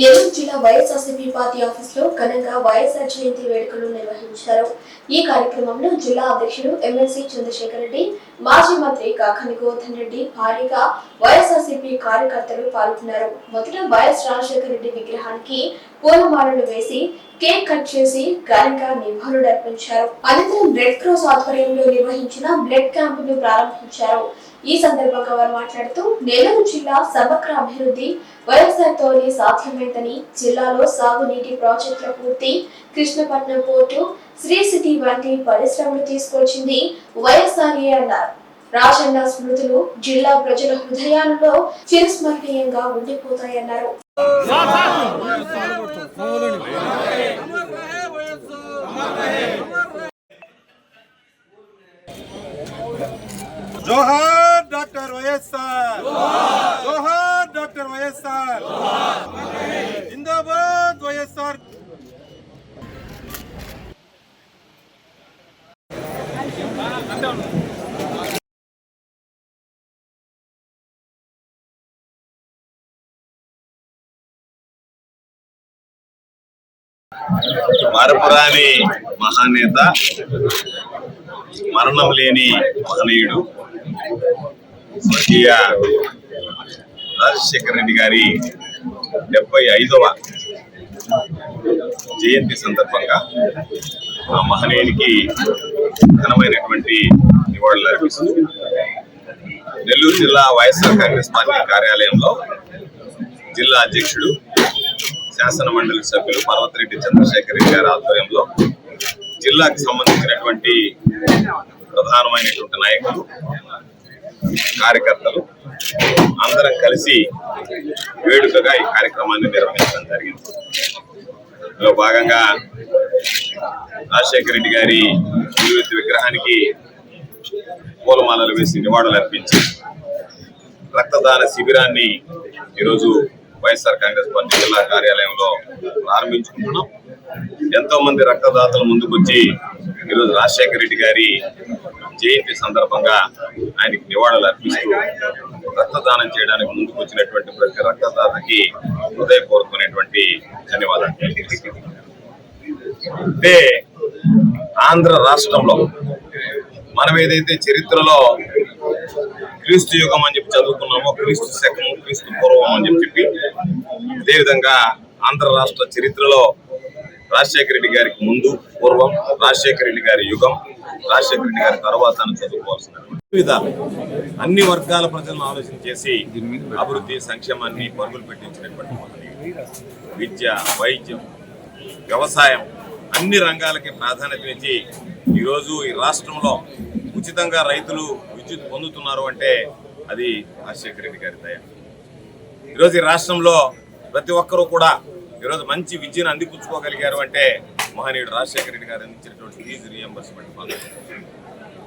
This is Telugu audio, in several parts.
నెల్లూరు జిల్లా వైఎస్ఆర్సీపీ పార్టీ ఆఫీసులో ఘనంగా వైఎస్ఆర్ జయంతి వేడుకలు నిర్వహించారు. ఈ కార్యక్రమంలో జిల్లా అధ్యక్షుడు ఎమ్మెల్సీ చంద్రశేఖర్ రెడ్డి మాజీ మంత్రి కాకని గోవర్ధన్ రెడ్డి భారీగా వైఎస్ఆర్సీపీ కార్యకర్తలు పాల్గొన్నారు. మొదట వైఎస్ రాజశేఖర రెడ్డి విగ్రహానికి పూలమాలలు వేసి కేక్ కట్ చేసి ఘనంగా నివాళులు అర్పించారు అనంతరం రెడ్ క్రాస్ ఆధ్వర్యంలో నిర్వహించిన బ్లడ్ క్యాంపును ప్రారంభించారు. ఈ సందర్భంగా వారు మాట్లాడుతూ నెల్లూరు జిల్లా సమగ్ర అభివృద్ధి వైఎస్ఆర్ తోనే సాధ్యమైందని జిల్లాలో సాగునీటి ప్రాజెక్టుల పూర్తి కృష్ణపట్నం పోర్టు శ్రీ సిటీ వంటి పరిశ్రమలు తీసుకొచ్చింది వైఎస్ఆర్ఏ అన్నారు. రాజన్న స్మృతులు జిల్లా ప్రజల హృదయాలలో చిరస్మరణీయంగా ఉండిపోతాయన్నారు. జోహార్! డాక్టర్ వైఎస్ఆర్. జోహార్ డాక్టర్ వైఎస్ఆర్. జిందాబాద్ వైఎస్ఆర్. మరపురాని మహానేత మరణం లేని మహనీయుడు. స్వర్గీయ రాజశేఖర రెడ్డి గారి డెబ్బై ఐదవ జయంతి సందర్భంగా ఆ మహనీయునికి ఘనమైనటువంటి నివాళులు అర్పిస్తూ నెల్లూరు జిల్లా వైఎస్ఆర్ కాంగ్రెస్ పార్టీ కార్యాలయంలో జిల్లా అధ్యక్షుడు శాసన మండలి సభ్యులు పర్వతిరెడ్డి చంద్రశేఖర్ రెడ్డి గారి ఆధ్వర్యంలో జిల్లాకు సంబంధించినటువంటి ప్రధానమైనటువంటి నాయకులు కార్యకర్తలు అందరం కలిసి వేడుకగా ఈ కార్యక్రమాన్ని నిర్వహించడం జరిగింది. ఇందులో భాగంగా రాజశేఖర రెడ్డి గారి నిలువెత్తి విగ్రహానికి పూలమాలలు వేసి నివాళులు అర్పించి రక్తదాన శిబిరాన్ని ఈరోజు వైఎస్ఆర్ కాంగ్రెస్ పార్టీ జిల్లా కార్యాలయంలో ప్రారంభించుకుంటున్నాం. ఎంతో మంది రక్తదాతలు ముందుకొచ్చి ఈరోజు రాజశేఖర రెడ్డి గారి జయంతి సందర్భంగా ఆయనకి నివాళులు అర్పిస్తూ రక్తదానం చేయడానికి ముందుకు వచ్చినటువంటి ప్రతి రక్తదాతకి హృదయపూర్వకమైనటువంటి ధన్యవాదాలు అంటే ఆంధ్ర రాష్ట్రంలో మనం ఏదైతే చరిత్రలో క్రీస్తు యుగం అని చెప్పి చదువుకున్నామో క్రీస్తు శకము క్రీస్తు పూర్వం అని చెప్పి చెప్పి అదేవిధంగా ఆంధ్ర రాష్ట్ర చరిత్రలో రాజశేఖర రెడ్డి గారికి ముందు పూర్వం రాజశేఖర రెడ్డి గారి యుగం రాజశేఖర రెడ్డి గారి తర్వాత అని చదువుకోవాల్సిన విధాలు అన్ని వర్గాల ప్రజలను ఆలోచన చేసి అభివృద్ధి సంక్షేమాన్ని పరుగులు పెట్టించినటువంటి విద్య వైద్యం వ్యవసాయం అన్ని రంగాలకి ప్రాధాన్యతనిచ్చి ఈరోజు ఈ రాష్ట్రంలో ఉచితంగా రైతులు విద్యుత్ పొందుతున్నారు అంటే అది రాజశేఖర రెడ్డి గారి దయ. ఈరోజు ఈ రాష్ట్రంలో ప్రతి ఒక్కరూ కూడా ఈరోజు మంచి విద్యను అందిపుచ్చుకోగలిగారు అంటే మహనీయుడు రాజశేఖర రెడ్డి గారు అందించినటువంటి ఫీజు రియంబర్స్మెంట్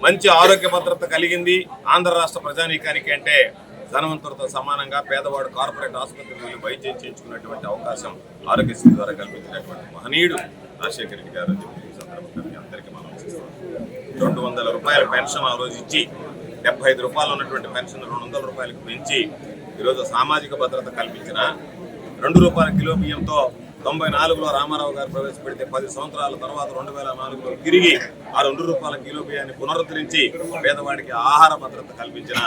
మంచి ఆరోగ్య భద్రత కలిగింది. ఆంధ్ర రాష్ట్ర ప్రజానీకానికి అంటే ధనవంతులతో సమానంగా పేదవాడు కార్పొరేట్ ఆసుపత్రికి వైద్యం చేయించుకున్నటువంటి అవకాశం ఆరోగ్యశ్రీ ద్వారా కల్పించినటువంటి మహనీయుడు రాజశేఖర రెడ్డి గారు అని చెప్పి సందర్భంగా అందరికీ మనం రెండు వందల రూపాయల పెన్షన్ ఆ రోజు ఇచ్చి డెబ్బై ఐదు రూపాయలు ఉన్నటువంటి పెన్షన్ రెండు వందల రూపాయలకు పెంచి ఈరోజు సామాజిక భద్రత కల్పించిన రెండు రూపాయల కిలో బియ్యంతో తొంభై నాలుగులో రామారావు గారు ప్రవేశపెడితే పది సంవత్సరాల తర్వాత రెండు వేల నాలుగులో తిరిగి ఆ రెండు రూపాయల కిలో బియ్యాన్ని పునరుద్ధరించి పేదవాడికి ఆహార భద్రత కల్పించిన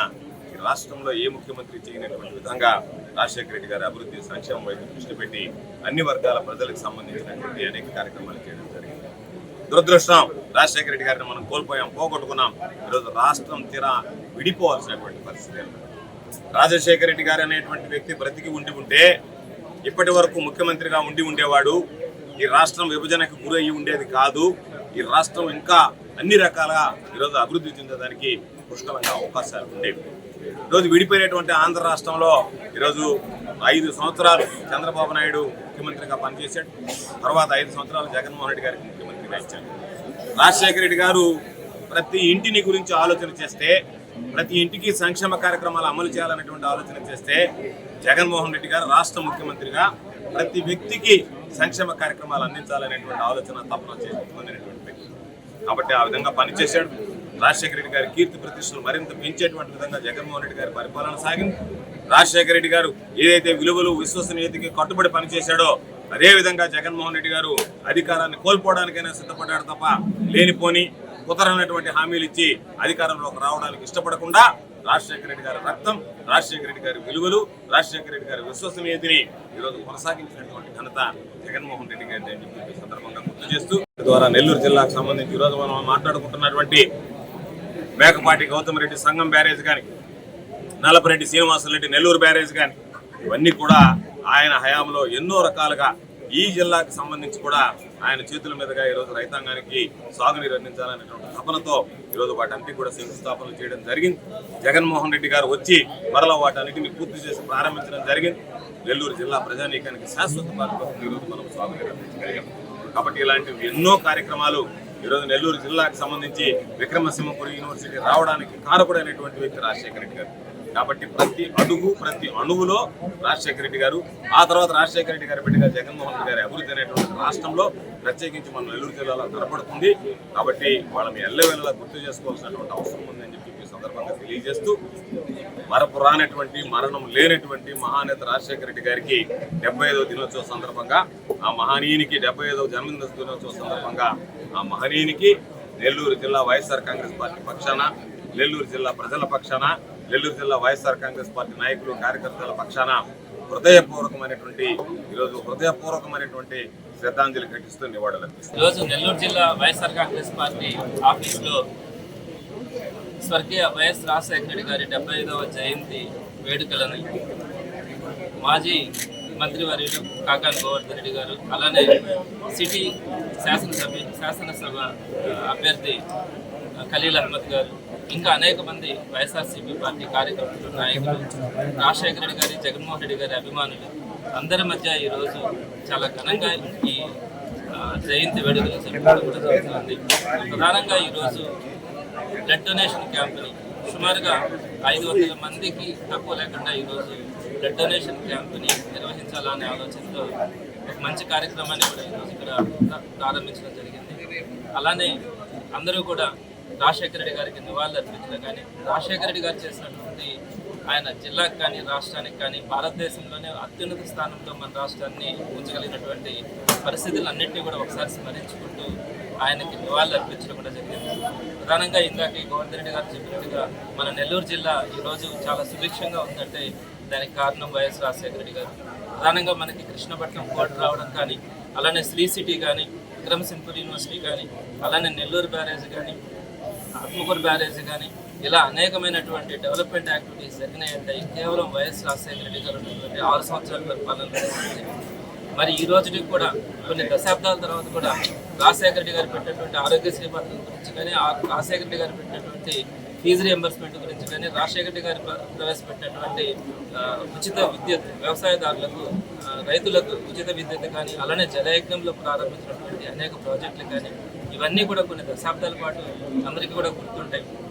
ఈ రాష్ట్రంలో ఏ ముఖ్యమంత్రి చేయనటువంటి విధంగా రాజశేఖర రెడ్డి గారి అభివృద్ధి సంక్షేమం వైపు దృష్టి పెట్టి అన్ని వర్గాల ప్రజలకు సంబంధించినటువంటి అనేక కార్యక్రమాలు చేయడం జరిగింది. దురదృష్టం రాజశేఖర రెడ్డి గారిని మనం కోల్పోయాం పోగొట్టుకున్నాం. ఈరోజు రాష్ట్రం తీరా విడిపోవాల్సినటువంటి పరిస్థితి రాజశేఖర రెడ్డి గారు అనేటువంటి వ్యక్తి బ్రతికి ఉండి ఉంటే ఇప్పటి వరకు ముఖ్యమంత్రిగా ఉండి ఉండేవాడు ఈ రాష్ట్రం విభజనకు గురయ్యి ఉండేది కాదు. ఈ రాష్ట్రం ఇంకా అన్ని రకాలుగా ఈరోజు అభివృద్ధి చెందడానికి పుష్కలంగా అవకాశాలు ఉండేవి ఈరోజు విడిపోయినటువంటి ఆంధ్ర రాష్ట్రంలో ఈరోజు ఐదు సంవత్సరాలు చంద్రబాబు నాయుడు ముఖ్యమంత్రిగా పనిచేశాడు. తర్వాత ఐదు సంవత్సరాలు జగన్మోహన్ రెడ్డి గారికి ముఖ్యమంత్రిగా ఇచ్చాడు. రాజశేఖర రెడ్డి గారు ప్రతి ఇంటిని గురించి ఆలోచన చేస్తే ప్రతి ఇంటికి సంక్షేమ కార్యక్రమాలు అమలు చేయాలనేటువంటి ఆలోచన చేస్తే జగన్మోహన్ రెడ్డి గారు రాష్ట్ర ముఖ్యమంత్రిగా ప్రతి వ్యక్తికి సంక్షేమ కార్యక్రమాలు అందించాలనేటువంటి ఆలోచన తపన చేసుకునేటువంటి వ్యక్తి. కాబట్టి ఆ విధంగా పనిచేశాడు. రాజశేఖర రెడ్డి గారి కీర్తి ప్రతిష్టలు మరింత పెంచేటువంటి విధంగా జగన్మోహన్ రెడ్డి గారి పరిపాలన సాగింది. రాజశేఖర రెడ్డి గారు ఏదైతే విలువలు విశ్వసనీయతకి కట్టుబడి పనిచేశాడో అదే విధంగా జగన్మోహన్ రెడ్డి గారు అధికారాన్ని కోల్పోవడానికైనా సిద్ధపడ్డాడు తప్ప లేనిపోని కుదరనటువంటి హామీలు ఇచ్చి అధికారంలోకి రావడానికి ఇష్టపడకుండా రాజశేఖర రెడ్డి గారి రక్తం రాజశేఖర రెడ్డి గారి విలువలు రాజశేఖర రెడ్డి గారి విశ్వసనీయతని ఈరోజు కొనసాగించినటువంటి ఘనత జగన్మోహన్ రెడ్డి గారి అని చెప్పి సందర్భంగా గుర్తు చేస్తూ ద్వారా నెల్లూరు జిల్లాకు సంబంధించి ఈరోజు మనం మాట్లాడుకుంటున్నటువంటి మేకపాటి గౌతమ్ రెడ్డి సంఘం బ్యారేజ్ కానీ నలపరెడ్డి శ్రీనివాసరెడ్డి నెల్లూరు బ్యారేజ్ కానీ ఇవన్నీ కూడా ఆయన హయాంలో ఎన్నో రకాలుగా ఈ జిల్లాకు సంబంధించి కూడా ఆయన చేతుల మీదుగా ఈరోజు రైతాంగానికి సాగునీరు అందించాలనేటువంటి తపనతో ఈరోజు వాటన్నిటి కూడా శంకుస్థాపనలు చేయడం జరిగింది. జగన్మోహన్ రెడ్డి గారు వచ్చి మరలా వాటన్నిటిని పూర్తి చేసి ప్రారంభించడం జరిగింది. నెల్లూరు జిల్లా ప్రజానీకానికి శాశ్వత బాధ్యత ఈరోజు మనం సాగునీరు అందించగలిగాం. కాబట్టి ఇలాంటివి ఎన్నో కార్యక్రమాలు ఈరోజు నెల్లూరు జిల్లాకు సంబంధించి విక్రమసింహపురి యూనివర్సిటీ రావడానికి కారకుడైనటువంటి వ్యక్తి రాజశేఖర రెడ్డి గారు. కాబట్టి ప్రతి అడుగు ప్రతి అణువులో రాజశేఖర రెడ్డి గారు ఆ తర్వాత రాజశేఖర రెడ్డి గారి పెట్టిన జగన్మోహన్ రెడ్డి గారి అభివృద్ధి అనేటువంటి రాష్ట్రంలో ప్రత్యేకించి మన నెల్లూరు జిల్లాలో కనపడుతుంది. కాబట్టి వాళ్ళని ఎల్లవేళలా గుర్తు చేసుకోవాల్సినటువంటి అవసరం ఉందని చెప్పి ఈ సందర్భంగా తెలియజేస్తూ మరపు రానటువంటి మరణం లేనటువంటి మహానేత రాజశేఖర రెడ్డి గారికి డెబ్బై ఐదవ దినోత్సవ సందర్భంగా ఆ మహనీయునికి డెబ్బై ఐదవ జన్మదిన దినోత్సవ సందర్భంగా ఆ మహనీయునికి నెల్లూరు జిల్లా వైఎస్ఆర్ కాంగ్రెస్ పార్టీ పక్షాన నెల్లూరు జిల్లా ప్రజల పక్షాన నెల్లూరు జిల్లా వైఎస్ఆర్ కాంగ్రెస్ పార్టీ నాయకులు కార్యకర్తల పక్షాన హృదయపూర్వకమైనటువంటి ఈరోజు హృదయపూర్వకమైనటువంటి శ్రద్ధాంజలి ఘటిస్తూ నివాళులు ఈరోజు నెల్లూరు జిల్లా వైఎస్ఆర్ కాంగ్రెస్ పార్టీ ఆఫీసులో స్వర్గీయ వైఎస్ రాజశేఖర రెడ్డి గారి డెబ్బై ఐదవ జయంతి వేడుకలను మాజీ మంత్రివర్యులు కాకాని గోవర్ధన్ రెడ్డి గారు అలానే సిటీ శాసనసభ శాసనసభ అభ్యర్థి ఖలీల్ అహ్మద్ గారు ఇంకా అనేక మంది వైఎస్ఆర్సీపీ పార్టీ కార్యకర్తలు నాయకులు రాజశేఖర రెడ్డి గారి జగన్మోహన్ రెడ్డి గారి అభిమానులు అందరి మధ్య ఈరోజు చాలా ఘనంగా ఈ జయంతి వేడుకలు జరుపుకోవడం కూడా జరుగుతుంది. ప్రధానంగా ఈరోజు బ్లడ్ డొనేషన్ క్యాంప్ని సుమారుగా ఐదు వందల మందికి తక్కువ లేకుండా ఈరోజు బ్లడ్ డొనేషన్ క్యాంప్ని నిర్వహించాలనే ఆలోచనతో ఒక మంచి కార్యక్రమాన్ని కూడా ఈరోజు ఇక్కడ ప్రారంభించడం జరిగింది. అలానే అందరూ కూడా రాజశేఖర రెడ్డి గారికి నివాళులు అర్పించడం కానీ రాజశేఖర రెడ్డి గారు చేసినటువంటి ఆయన జిల్లాకు కానీ రాష్ట్రానికి కానీ భారతదేశంలోనే అత్యున్నత స్థానంలో మన రాష్ట్రాన్ని ఉంచగలిగినటువంటి పరిస్థితులన్నింటినీ కూడా ఒకసారి స్మరించుకుంటూ ఆయనకి నివాళులు అర్పించడం కూడా జరిగింది. ప్రధానంగా ఇందాక గోవర్ధన్ రెడ్డి గారు చెప్పినట్టుగా మన నెల్లూరు జిల్లా ఈరోజు చాలా సుభిక్షంగా ఉందంటే దానికి కారణం వైఎస్ రాజశేఖర రెడ్డి గారు. ప్రధానంగా మనకి కృష్ణపట్నం కోర్టు రావడం కానీ అలానే శ్రీ సిటీ కానీ విక్రమసింహపురి యూనివర్సిటీ కానీ అలానే నెల్లూరు బ్యారేజ్ కానీ ఆత్మకూరు బ్యారేజ్ కానీ ఇలా అనేకమైనటువంటి డెవలప్మెంట్ యాక్టివిటీస్ జరిగినాయంటే కేవలం వైఎస్ రాజశేఖర రెడ్డి గారు ఉన్నటువంటి ఆరు సంవత్సరాల పరిపాలన మరి ఈ రోజుకి కూడా కొన్ని దశాబ్దాల తర్వాత కూడా రాజశేఖర రెడ్డి గారు పెట్టినటువంటి ఆరోగ్యశ్రీ పథకం గురించి కానీ రాజశేఖర రెడ్డి గారు పెట్టినటువంటి ఫీజు రియంబర్స్మెంట్ గురించి కానీ రాజశేఖర రెడ్డి గారు ప్రవేశపెట్టినటువంటి ఉచిత విద్యుత్ వ్యవసాయదారులకు రైతులకు ఉచిత విద్యుత్ కానీ అలానే జలయజ్ఞంలో ప్రారంభించినటువంటి అనేక ప్రాజెక్టులు కానీ ఇవన్నీ కూడా కొన్ని దశాబ్దాల పాటు అందరికీ కూడా గుర్తుంటాయి.